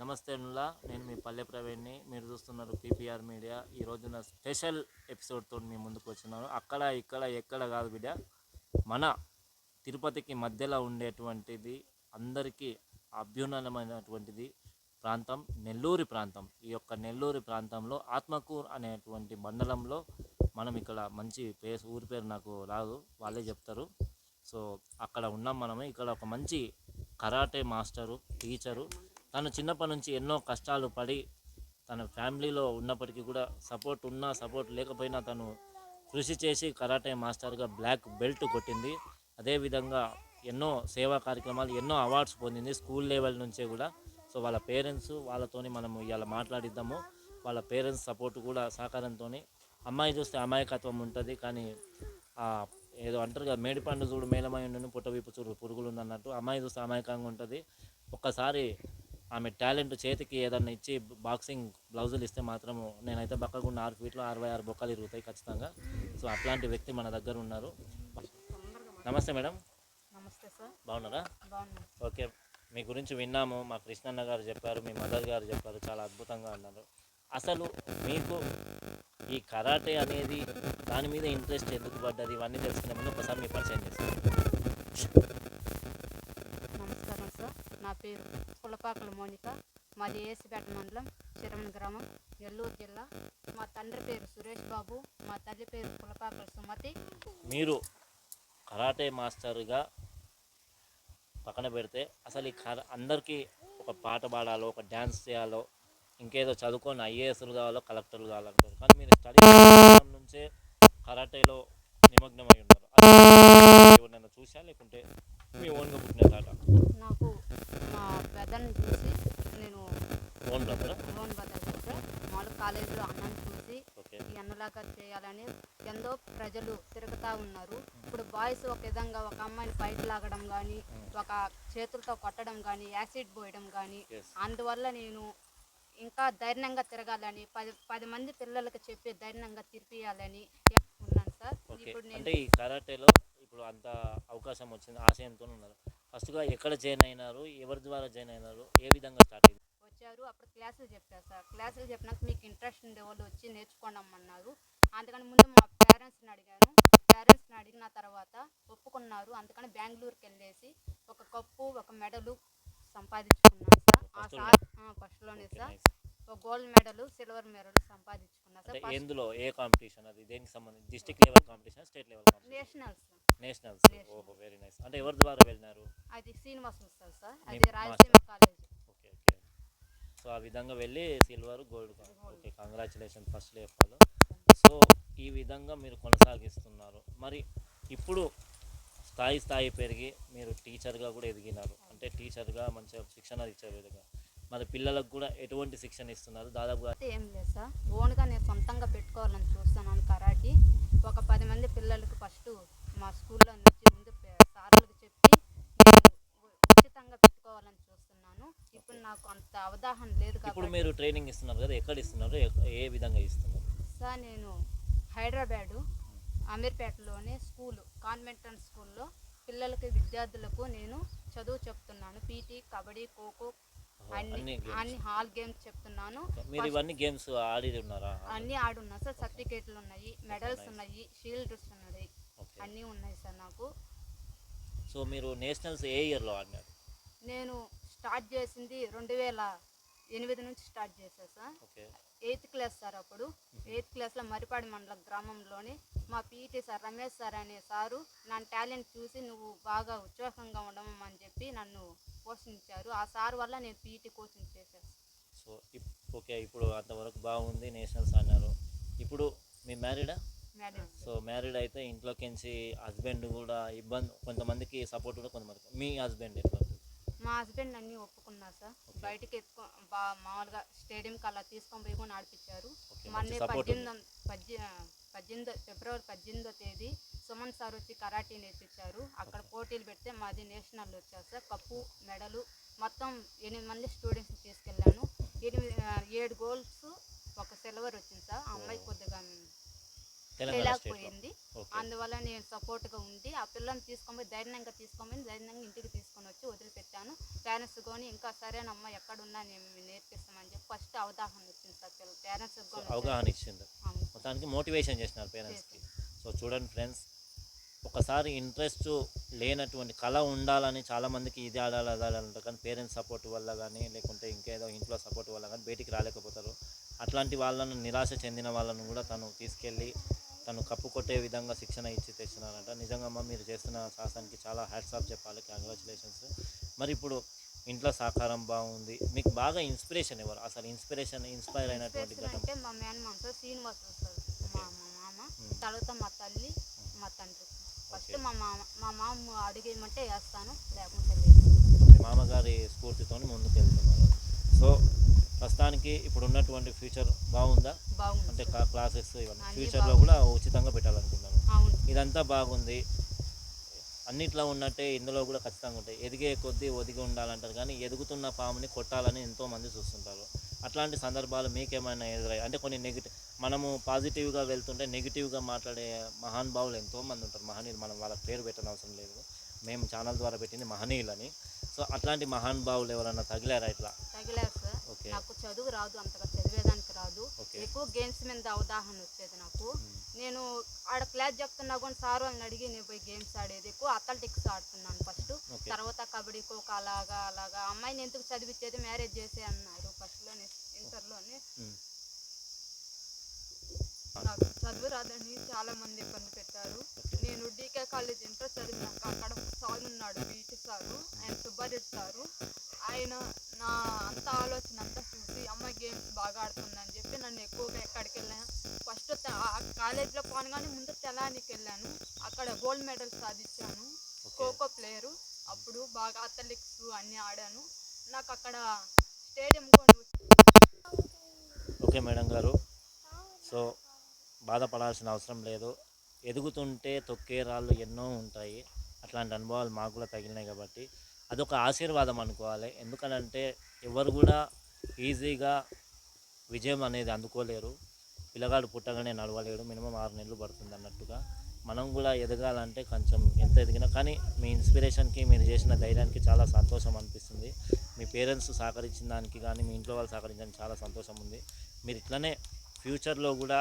నమస్తే నుల్లా నేను మీ పల్లె ప్రవీణ్ని. మీరు చూస్తున్నారు పీపీఆర్ మీడియా. ఈ రోజున స్పెషల్ ఎపిసోడ్తో మీ ముందుకు వచ్చినాను. అక్కడ ఇక్కడ ఎక్కడ కాదు బిడ్డ. మన తిరుపతికి మధ్యలో ఉండేటువంటిది అందరికీ అభ్యున్నతమైనటువంటిది ప్రాంతం నెల్లూరి ప్రాంతం. ఈ యొక్క నెల్లూరు ప్రాంతంలో ఆత్మకూర్ అనేటువంటి మండలంలో మనం ఇక్కడ మంచి ప్లేస్ ఊరి పేరు నాకు రాదు వాళ్ళే చెప్తారు. సో అక్కడ ఉన్నాం మనమే. ఇక్కడ ఒక మంచి కరాటే మాస్టరు టీచరు తను చిన్నప్పటి నుంచి ఎన్నో కష్టాలు పడి తన ఫ్యామిలీలో ఉన్నప్పటికీ కూడా సపోర్ట్ ఉన్నా సపోర్ట్ లేకపోయినా తను కృషి చేసి కరాటే మాస్టర్గా బ్లాక్ బెల్ట్ కొట్టింది. అదేవిధంగా ఎన్నో సేవా కార్యక్రమాలు ఎన్నో అవార్డ్స్ పొందింది స్కూల్ లెవెల్ నుంచే కూడా. సో వాళ్ళ పేరెంట్స్ వాళ్ళతోని మనము ఇవాళ మాట్లాడిద్దాము. వాళ్ళ పేరెంట్స్ సపోర్ట్ కూడా సహకారంతో అమ్మాయి చూస్తే అమాయకత్వం ఉంటుంది కానీ ఏదో అంటారు కదా మేడిపండు చూడు మేలమై ఉండును పుట్టవీపు చూడు పురుగులు అన్నట్టు అమ్మాయి చూస్తే అమాయకంగా ఉంటుంది. ఒక్కసారి ఆమె టాలెంట్ చేతికి ఏదన్నా ఇచ్చి బాక్సింగ్ బ్లౌజులు ఇస్తే మాత్రము నేనైతే బక్కకుండా ఆరు ఫీట్లో అరవై ఆరు బొక్కలు ఇరుగుతాయి ఖచ్చితంగా. సో అట్లాంటి వ్యక్తి మన దగ్గర ఉన్నారు. నమస్తే మేడం. నమస్తే సార్. బాగున్నారా? ఓకే. మీ గురించి విన్నాము. మా కృష్ణన్న గారు చెప్పారు మీ మదర్ గారు చెప్పారు చాలా అద్భుతంగా అన్నారు. అసలు మీకు ఈ కరాటే అనేది దాని మీద ఇంట్రెస్ట్ ఎందుకు పడ్డది? ఇవన్నీ తెలుసుకునే ముందు ఒకసారి మీ పరిచయం చేస్తారు పేరు పులపాకుల మోనిక. మాది ఏసిపేట మండలం చిరమణ గ్రామం నెల్లూరు జిల్లా. మా తండ్రి పేరు సురేష్ బాబు మా తల్లి పేరు పులపాకుల సుమతి. మీరు కరాటే మాస్టర్గా పక్కన పెడితే అసలు ఈ కర అందరికీ ఒక పాట పాడాలో ఒక డ్యాన్స్ చేయాలో ఇంకేదో చదువుకొని ఐఏఎస్లు కావాలో కలెక్టర్లు కావాలంటారు కానీ మీరు స్టడీ నుంచే కరాటేలో నిమగ్నమై ఉన్నారు. ఎవరినైనా చూసా? లేకుంటే మీ ఓన్గా పుట్టిన తాట నాకు మా పెద్దన్ని చూసి నేను ఓన్ బ్రదరా లోన్ బదలు సార్ మామూలు కాలేజీలో అన్నని చూసి ఓకే ఈ అన్నలాగా చేయాలని ఎంతో ప్రజలు తిరుగుతూ ఉన్నారు ఇప్పుడు బాయ్స్ ఒక విధంగా ఒక అమ్మాయిని పైకి లాగడం కానీ ఒక చేతులతో కొట్టడం కానీ యాసిడ్ పోయడం కానీ. అందువల్ల నేను ఇంకా ధైర్యంగా తిరగాలని పది పది మంది పిల్లలకి చెప్పి ధైర్యంగా తిరిపియాలని ఉన్నాను సార్. ఇప్పుడు అంటే ఈ కరాటేలో ఇప్పుడు అంత అవకాశం వచ్చింది ఆశయంతో ఉన్నారు. ఫస్ట్గా ఎక్కడ జాయిన్ అయినారు ఎవరి ద్వారా జాయిన్ అయినారు ఏ విధంగా స్టార్ట్ అయింది? వచ్చారు అప్పుడు క్లాసులు చెప్పారు సార్. క్లాసులు చెప్పినాక మీకు ఇంట్రెస్ట్ ఉండే వాళ్ళు వచ్చి నేర్చుకోండమన్నారు అందుకని ముందు మా పేరెంట్స్ని అడిగాను. పేరెంట్స్ని అడిగిన తర్వాత ఒప్పుకున్నారు. అందుకని బెంగళూరుకి వెళ్ళేసి ఒక కప్పు ఒక మెడలు సంపాదించుకున్నాను సార్. ఆ సార్ ఫస్ట్లోనే సార్. ఒక గోల్డ్ మెడల్ సిల్వర్ మెడల్ సంపాదించుకున్నా సార్. ఎందులో ఏ కాంపిటీషన్ అది? దేనికి సంబంధించి district level competition state level competition? Nationals nationals. ఓహో వెరీ నైస్. అంటే ఎవరి ద్వారా వెళ్ళినారు? అది శ్రీనివాస్ సార్ సార్. అది Rayalaseema college. Okay okay. So ఆ విధంగా వెళ్ళి silver gold okay congratulation first so ఈ విధంగా మీరు కొనసాగిస్తున్నారు. మరి ఇప్పుడు స్థాయి స్థాయి పెరిగి మీరు టీచర్గా కూడా ఎదిగినారు. అంటే టీచర్గా మంచిగా శిక్షణ ఇచ్చే విధంగా మరి పిల్లలకు కూడా ఎటువంటి శిక్షణ ఇస్తున్నారు? దాదాపుగా ఏం లేదు సార్. ఓన్గా నేను సొంతంగా పెట్టుకోవాలని చూస్తున్నాను కరాటీ. ఒక పది మంది పిల్లలకి ఫస్ట్ మా స్కూల్లో నుంచి ముందు సార్లకు చెప్పి ఉచితంగా పెట్టుకోవాలని చూస్తున్నాను. ఇప్పుడు నాకు అంత అవగాహన లేదు ఇప్పుడు మీరు ట్రైనింగ్ ఇస్తున్నారు కదా. ఎక్కడ ఇస్తున్నారు? ఏ విధంగా ఇస్తున్నారు? సార్ నేను హైదరాబాదు అమీర్పేటలోనే స్కూలు కాన్వెంట్ అండ్ స్కూల్లో పిల్లలకి విద్యార్థులకు నేను చదువు చెప్తున్నాను. పీటీ కబడ్డీ ఖోఖో అన్ని అన్ని హాల్ గేమ్స్ చెప్తున్నాను. మీరు ఇవన్నీ గేమ్స్ ఆడి ఉన్నారా? అన్నీ ఆడున్నా సార్. సర్టిఫికేట్లు ఉన్నాయి మెడల్స్. ఉన్నాయి. షీల్డ్స్ ఉన్నాయి. అన్నీ ఉన్నాయి సార్ నాకు. సో మీరు నేషనల్స్ ఏ ఇయర్లో ఆడినారు? నేను స్టార్ట్ చేసింది రెండు వేల ఎనిమిది నుంచి స్టార్ట్ చేశా sir. Okay. Eighth class sir అప్పుడు. ఎయిత్ క్లాస్లో మరిపాడి మండలం గ్రామంలోని మా పీఈటీ సార్ రమేష్ సార్ అనే సారు నా టాలెంట్ చూసి నువ్వు బాగా ఉత్సాహంగా ఉండమని చెప్పి నన్ను పోషించారు. ఆ సార్ వల్ల నేను పీఈటీ కోచింగ్ చేశాను. సో ఓకే ఇప్పుడు అంతవరకు బాగుంది నేషనల్స్ అన్నారు ఇప్పుడు మీ మ్యారీడా? సో మ్యారీడ్ అయితే ఇంట్లోకించి హస్బెండ్ కూడా ఇబ్బంది కొంతమందికి సపోర్ట్ కూడా కొంతమందికి. మీ హస్బెండ్? మా హస్బెండ్ అన్నీ ఒప్పుకున్నారు సార్. బయటికి ఎత్తుకో బా మామూలుగా స్టేడియంకి అలా తీసుకొని పోయి కూడా ఆడిపించారు మొన్న. పద్దెనిమిది పద్దె పద్దెనిమిదో ఫిబ్రవరి పద్దెనిమిదో తేదీ సుమన్ సార్ వచ్చి కరాటీ నేర్పించారు. అక్కడ పోటీలు పెడితే మాది నేషనల్ వచ్చారు సార్. కప్పు మెడలు మొత్తం ఎనిమిది మంది స్టూడెంట్స్ని తీసుకెళ్ళాను. ఎనిమిది ఏడు గోల్స్ ఒక సిల్వర్ వచ్చింది సార్. ఆ అమ్మాయి కొద్దిగా వెళ్ళకపోయింది అందువల్ల నేను సపోర్ట్గా ఉండి ఆ పిల్లని తీసుకొని ధైర్యంగా తీసుకొని ధైర్యంగా ఇంటికి తీసుకొని వచ్చి వదిలిపెట్టాను. పేరెంట్స్ కొని ఇంకా సరేనమ్మా ఎక్కడున్నా నేను నేర్పిస్తామని చెప్పి ఫస్ట్ అవగాహన వచ్చింది సార్ పిల్లలు పేరెంట్స్ అవగాహన అవును మొత్తానికి మోటివేషన్ చేసినారు పేరెంట్స్కి సో చూడండి ఫ్రెండ్స్ ఒకసారి ఇంట్రెస్ట్ లేనటువంటి కళ ఉండాలని చాలామందికి ఇది ఆడాలి అది ఆడాలి అంటారు కానీ పేరెంట్స్ సపోర్ట్ వల్ల కానీ లేకుంటే ఇంకేదో ఇంట్లో సపోర్ట్ వల్ల కానీ బయటికి రాలేకపోతారు. అట్లాంటి వాళ్ళను నిరాశ చెందిన వాళ్ళను కూడా తను తీసుకెళ్ళి తను కప్పు కొట్టే విధంగా శిక్షణ ఇచ్చి తెచ్చినారంట. నిజంగా అమ్మ మీరు చేస్తున్న సాహసానికి చాలా హ్యాట్స్ ఆఫ్ చెప్పాలి. కంగ్రాచులేషన్స్ మరి ఇప్పుడు ఇంట్లో సహకారం బాగుంది. మీకు బాగా ఇన్స్పిరేషన్ ఎవరు? అసలు ఇన్స్పిరేషన్ ఇన్స్పైర్ అయినటువంటి అంటే మా మేనమామ సార్ శ్రీనివాస్ సార్ మా మా మామ. తర్వాత మా తల్లి మా తండ్రి. ఫస్ట్. మా మామ మా మామ అడిగేయమంటే వేస్తాను లేకుంటే లేదు మామగారి స్ఫూర్తితో ముందుకు వెళ్తున్నారు సో ప్రస్తుతానికి ఇప్పుడు ఉన్నటువంటి ఫ్యూచర్ బాగుందా. అంటే. క్లాసెస్ ఇవన్నీ ఫ్యూచర్లో కూడా ఉచితంగా పెట్టాలనుకున్నాను ఇదంతా బాగుంది. అన్నిట్లో ఉన్నట్టే ఇందులో కూడా ఖచ్చితంగా ఉంటాయి. ఎదిగే కొద్దీ ఒదిగి ఉండాలంటారు కానీ ఎదుగుతున్న పాముని కొట్టాలని ఎంతో మంది చూస్తుంటారు. అట్లాంటి సందర్భాలు మీకేమైనా ఎదురయ్యాయి అంటే కొన్ని నెగిటివ్ మనము పాజిటివ్గా వెళ్తుంటే నెగిటివ్గా మాట్లాడే మహానుభావులు ఎంతో మంది ఉంటారు. మహనీయులు మనం వాళ్ళకి పేరు పెట్టని అవసరం లేదు. మేము ఛానల్ ద్వారా పెట్టింది మహనీయులని. సో అట్లాంటి మహానుభావులు ఎవరన్నా తగిలారా ఇట్లా? తగిలారు నాకు చదువు రాదు అంతగా చదివేదానికి రాదు. ఎక్కువ గేమ్స్ మీద అవగాహన వచ్చేది నాకు. మ్మ్. నేను ఆడ క్లాస్ చెప్తున్నా కూడా సార్ వాళ్ళని అడిగి నేను పోయి గేమ్స్ ఆడేది ఎక్కువ అథ్లెటిక్స్ ఆడుతున్నాను ఫస్ట్ తర్వాత కబడ్డీ ఖోఖో అలాగా అలాగా. అమ్మాయిని ఎందుకు చదివించేది మ్యారేజ్ చేసే అన్నారు ఫస్ట్లోనే ఇంటర్లోనే మ్మ్. నాకు చదువు రాదని చాలా మంది ఇబ్బంది పెట్టారు. నేను డీకే కాలేజ్ ఇంటర్ చదివినాక అక్కడ సార్ ఉన్నాడు బీటీ సారు ఆయన సుబ్బారెడ్డి సారు. ఆయన నా అంత ఆలోచన అంతా చూసి అమ్మ గేమ్స్ బాగా ఆడుతుందని చెప్పి నన్ను ఎక్కువగా ఎక్కడికి వెళ్ళాను. ఫస్ట్ ఆ కాలేజ్లో పోనగానే ముందు తెలానికి వెళ్ళాను. అక్కడ గోల్డ్ మెడల్ సాధించాను. ఖోఖో ప్లేయరు అప్పుడు బాగా అథ్లెటిక్స్ అన్నీ ఆడాను. నాకు అక్కడ స్టేడియం కొని ఓకే మేడం గారు. సో బాధపడాల్సిన అవసరం లేదు. ఎదుగుతుంటే తొక్కే రాళ్ళు ఎన్నో ఉంటాయి. అట్లాంటి అనుభవాలు మాకు కూడా తగిలినాయి కాబట్టి అదొక ఆశీర్వాదం అనుకోవాలి. ఎందుకనంటే ఎవరు కూడా ఈజీగా విజయం అనేది అందుకోలేరు. పిల్లగాడు పుట్టగానే నడవలేడు. మినిమం ఆరు నెలలు పడుతుంది అన్నట్టుగా మనం కూడా ఎదగాలంటే కొంచెం ఎంత ఎదిగినా కానీ మీ ఇన్స్పిరేషన్కి మీరు చేసిన ధైర్యానికి చాలా సంతోషం అనిపిస్తుంది. మీ పేరెంట్స్ సహకరించిన దానికి కానీ మీ ఇంట్లో వాళ్ళు సహకరించడానికి చాలా సంతోషం ఉంది. మీరు ఇట్లనే ఫ్యూచర్లో కూడా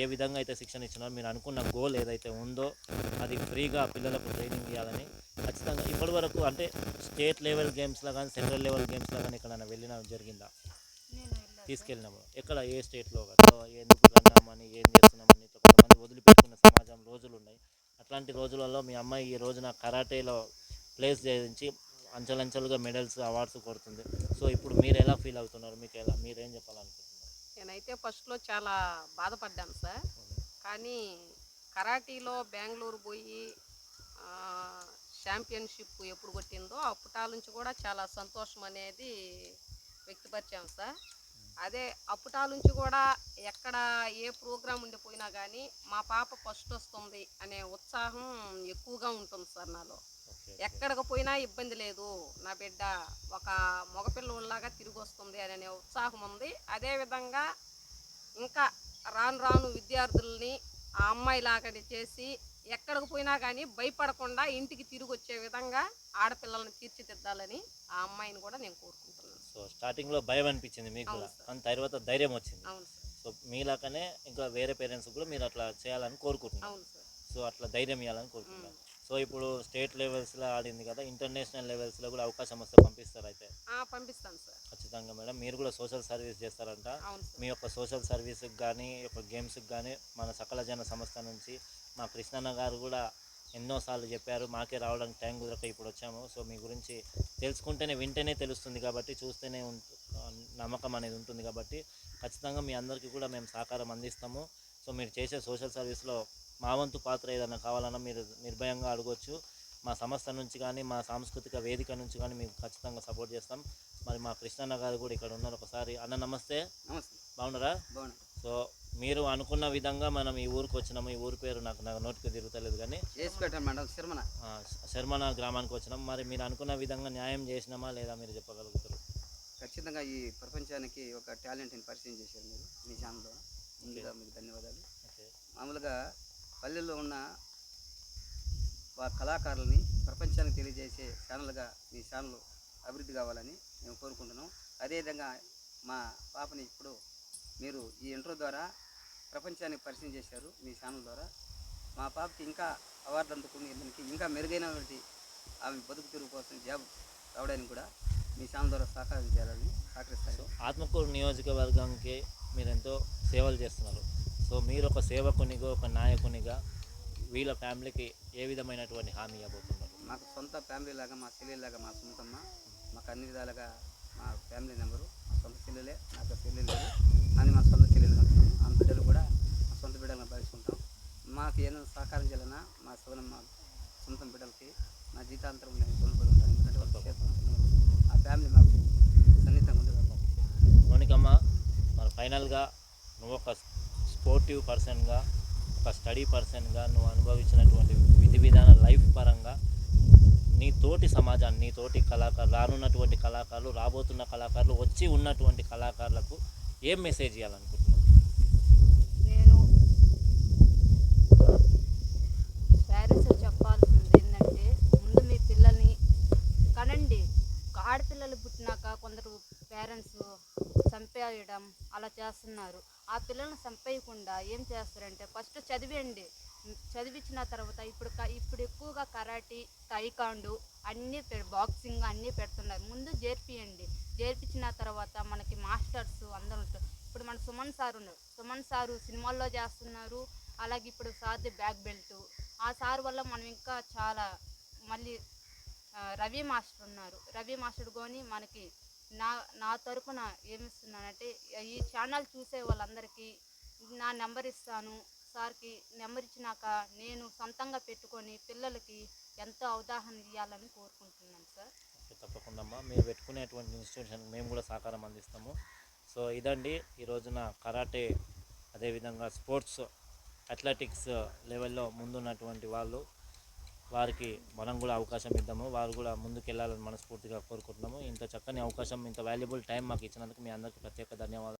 ఏ విధంగా అయితే శిక్షణ ఇచ్చినారో మీరు అనుకున్న గోల్ ఏదైతే ఉందో అది ఫ్రీగా పిల్లలకు ట్రైనింగ్ ఇవ్వాలని ఖచ్చితంగా ఇప్పటి వరకు అంటే స్టేట్ లెవెల్ గేమ్స్లో కానీ సెంట్రల్ లెవెల్ గేమ్స్లో కానీ ఎక్కడైనా వెళ్ళినా జరిగిందా? తీసుకెళ్ళినప్పుడు. ఎక్కడ? ఏ స్టేట్లో ఎందుకు రన్నామని ఏం చేస్తున్నామని ఇట్లా కొంతమంది వదిలిపెట్టుకున్న సమాజం రోజులు ఉన్నాయి. అట్లాంటి రోజులలో మీ అమ్మాయి ఈ రోజున కరాటేలో ప్లేస్ చేయించి అంచెలంచెలుగా మెడల్స్ అవార్డ్స్ కొడుతుంది. సో ఇప్పుడు మీరు ఎలా ఫీల్ అవుతున్నారు? మీకు ఎలా మీరేం చెప్పాలనుకుంటున్నారు? నేనైతే ఫస్ట్లో చాలా బాధపడ్డాను సార్. కానీ కరాటీలో బెంగళూరు పోయి ఛాంపియన్షిప్ ఎప్పుడు కొట్టిందో అప్పటాల నుంచి కూడా చాలా సంతోషం అనేది వ్యక్తపరిచాం సార్. అదే అప్పటాల నుంచి కూడా ఎక్కడ ఏ ప్రోగ్రాం ఉండిపోయినా కానీ మా పాప ఫస్ట్ వస్తుంది అనే ఉత్సాహం ఎక్కువగా ఉంటుంది సార్ నాలో. ఎక్కడికి పోయినా ఇబ్బంది లేదు. నా బిడ్డ ఒక మగపిల్లలాగా తిరిగి వస్తుంది అనే ఉత్సాహం ఉంది. అదేవిధంగా ఇంకా రాను రాను విద్యార్థుల్ని ఆ అమ్మాయిలాగా చేసి ఎక్కడికి పోయినా కానీ భయపడకుండా ఇంటికి తిరిగి వచ్చే విధంగా ఆడపిల్లల్ని తీర్చిదిద్దాలని ఆ అమ్మాయిని కూడా నేను కోరుకుంటున్నాను. సో స్టార్టింగ్లో భయం అనిపించింది మీకు. కానీ తర్వాత ధైర్యం వచ్చింది. అవును సార్. సో మీలాగానే ఇంకా వేరే పేరెంట్స్ కూడా మీరు అట్లా చేయాలని కోరుకుంటున్నారు అవును సార్. సో అట్లా ధైర్యం ఇవ్వాలని కోరుకుంటున్నారు సో ఇప్పుడు స్టేట్ లెవెల్స్లో ఆడింది కదా ఇంటర్నేషనల్ లెవెల్స్లో కూడా అవకాశం వస్తే పంపిస్తారు అయితే? పంపిస్తాను సార్. ఖచ్చితంగా మేడం. మీరు కూడా సోషల్ సర్వీస్ చేస్తారంట. మీ యొక్క సోషల్ సర్వీస్కి కానీ యొక్క గేమ్స్కి కానీ మన సకల జన సంస్థ నుంచి మా కృష్ణన్న గారు కూడా ఎన్నోసార్లు చెప్పారు మాకే రావడానికి టైం కుదరక ఇప్పుడు వచ్చాము. సో మీ గురించి తెలుసుకుంటేనే వింటేనే తెలుస్తుంది కాబట్టి చూస్తేనే నమ్మకం అనేది ఉంటుంది కాబట్టి ఖచ్చితంగా మీ అందరికీ కూడా మేము సహకారం అందిస్తాము. సో మీరు చేసే సోషల్ సర్వీస్లో మా వంతు పాత్ర ఏదైనా కావాలన్నా మీరు నిర్భయంగా అడగొచ్చు. మా సంస్థ నుంచి కానీ మా సాంస్కృతిక వేదిక నుంచి కానీ మీకు ఖచ్చితంగా సపోర్ట్ చేస్తాం. మరి మా కృష్ణన్న గారు కూడా ఇక్కడ ఉన్నారు ఒకసారి. అన్న నమస్తే. నమస్తే. బాగున్నారా? బాగున్నా. సో మీరు అనుకున్న విధంగా మనం ఈ ఊరికి వచ్చినాము. ఈ ఊరి పేరు నాకు నాకు నోటికి తిరుగుతలేదు కానీ మండలం శర్మన. శర్మన గ్రామానికి వచ్చినాం. మరి మీరు అనుకున్న విధంగా న్యాయం చేసినామా లేదా మీరు చెప్పగలుగుతారు? ఖచ్చితంగా ఈ ప్రపంచానికి ఒక టాలెంట్ని పరిచయం చేశారు మీరు. మీ ఛానల్ ద్వారా. ముందుగా మీకు ధన్యవాదాలు. మామూలుగా పల్లెల్లో ఉన్న వా కళాకారులని ప్రపంచానికి తెలియజేసే ఛానల్గా మీ ఛానల్ అభివృద్ధి కావాలని మేము కోరుకుంటున్నాం. అదేవిధంగా మా పాపని ఇప్పుడు మీరు ఈ ఇంటర్వ్యూ ద్వారా ప్రపంచానికి పరిచయం చేశారు మీ ఛానల్ ద్వారా. మా పాపకి ఇంకా అవార్డు అందుకునేందుకు దానికి ఇంకా మెరుగైనటువంటి ఆమె బతుకు తెరువు కోసం జాబ్ రావడానికి కూడా మీ ఛానల్ ద్వారా సహకారం చేయాలని సహకరిస్తారు ఆత్మకూరు నియోజకవర్గానికి మీరు ఎంతో సేవలు చేస్తున్నారు. సో మీరు ఒక సేవకునిగా ఒక నాయకునిగా వీళ్ళ ఫ్యామిలీకి ఏ విధమైనటువంటి హామీ ఇవ్వబోతున్నారు? మాకు సొంత ఫ్యామిలీ లాగా మా చెల్లెలాగా మా సొంతమ్మ మాకు అన్ని విధాలుగా మా ఫ్యామిలీ నెంబరు మా సొంత చెల్లెలే నాకు చెల్లెలు లేదు. అని మా సొంత చెల్లెలు అంటున్నాం ఆ బిడ్డలు కూడా మా సొంత బిడ్డలను భావించుకుంటాం మాకు ఏమైనా సహకారం చేయాలన్నా మా సోదరం మా సొంత బిడ్డలకి నా జీతాంతరం నేను ఉంటాను. ఎందుకంటే చేస్తున్నారు ఆ ఫ్యామిలీ మాకు సన్నిహితంగా ఉంది మౌనికమ్మ మరి ఫైనల్గా నువ్వు ఒక స్పోర్టివ్ పర్సన్గా ఒక స్టడీ పర్సన్గా నువ్వు అనుభవించినటువంటి విధి విధాన లైఫ్ పరంగా నీ తోటి సమాజాన్ని నీ తోటి కళాకారులు రానున్నటువంటి కళాకారులు రాబోతున్న కళాకారులు వచ్చి ఉన్నటువంటి కళాకారులకు ఏం మెసేజ్ ఇవ్వాలనుకుంటున్నావు నేను పేరెంట్స్ చెప్పాల్సింది ఏంటంటే ముందు మీ పిల్లల్ని కనండి. ఆడపిల్లలు పుట్టినాక కొందరు పేరెంట్స్ చంపేయడం అలా చేస్తున్నారు. ఆ పిల్లల్ని చంపేయకుండా ఏం చేస్తారంటే ఫస్ట్ చదివేయండి. చదివించిన తర్వాత ఇప్పుడు ఇప్పుడు ఎక్కువగా కరాటీ తైకాండు అన్నీ పె- బాక్సింగ్ అన్నీ పెడుతున్నారు. ముందు చేర్పియండి చేర్పించిన తర్వాత మనకి మాస్టర్స్ అందరూ ఉంటారు ఇప్పుడు మన సుమన్ సార్ ఉన్నారు. సుమన్ సారు సినిమాల్లో చేస్తున్నారు. అలాగే ఇప్పుడు సార్ది బ్యాక్ బెల్ట్. ఆ సార్ వల్ల మనం ఇంకా చాలా మళ్ళీ రవి మాస్టర్ ఉన్నారు. రవి మాస్టర్ కొని మనకి నా నా తరపున ఏమిస్తున్నానంటే ఈ ఛానల్ చూసే వాళ్ళందరికీ నా నెంబర్ ఇస్తాను. సార్కి నెంబర్ ఇచ్చినాక నేను సొంతంగా పెట్టుకొని పిల్లలకి ఎంతో అవగాహన ఇవ్వాలని కోరుకుంటున్నాను సార్. తప్పకుండా అమ్మా మీరు పెట్టుకునేటువంటి ఇన్స్టిట్యూషన్ మేము కూడా సహకారం అందిస్తాము. సో ఇదండి ఈ రోజున కరాటే అదేవిధంగా స్పోర్ట్స్ అథ్లెటిక్స్ లెవెల్లో ముందున్నటువంటి వాళ్ళు. వారికి మనం కూడా అవకాశం ఇద్దాము. వారు కూడా ముందుకు వెళ్ళాలని మనస్ఫూర్తిగా కోరుకుంటున్నాము. ఇంత చక్కని అవకాశం ఇంత వాల్యుబుల్ టైం మాకు ఇచ్చినందుకు మీ అందరికీ ప్రత్యేక ధన్యవాదాలు.